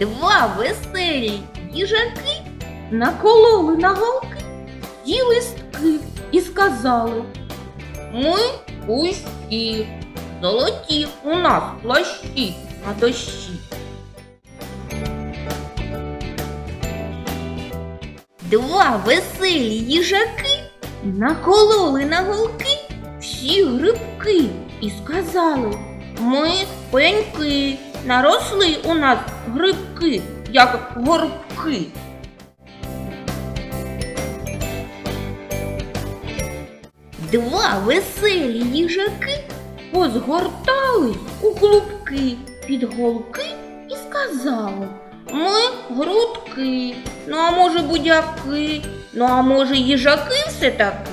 Два веселі їжаки накололи на голки ті листки і сказали Ми усі, золоті у нас плащі на дощі. Два веселі їжаки накололи на голки всі грибки і сказали Ми пеньки, наросли у нас грибки, як горбки. Два веселі їжаки позгортались у клубки під голки і сказали Ми грудки, ну а може будяки, ну а може їжаки все таки.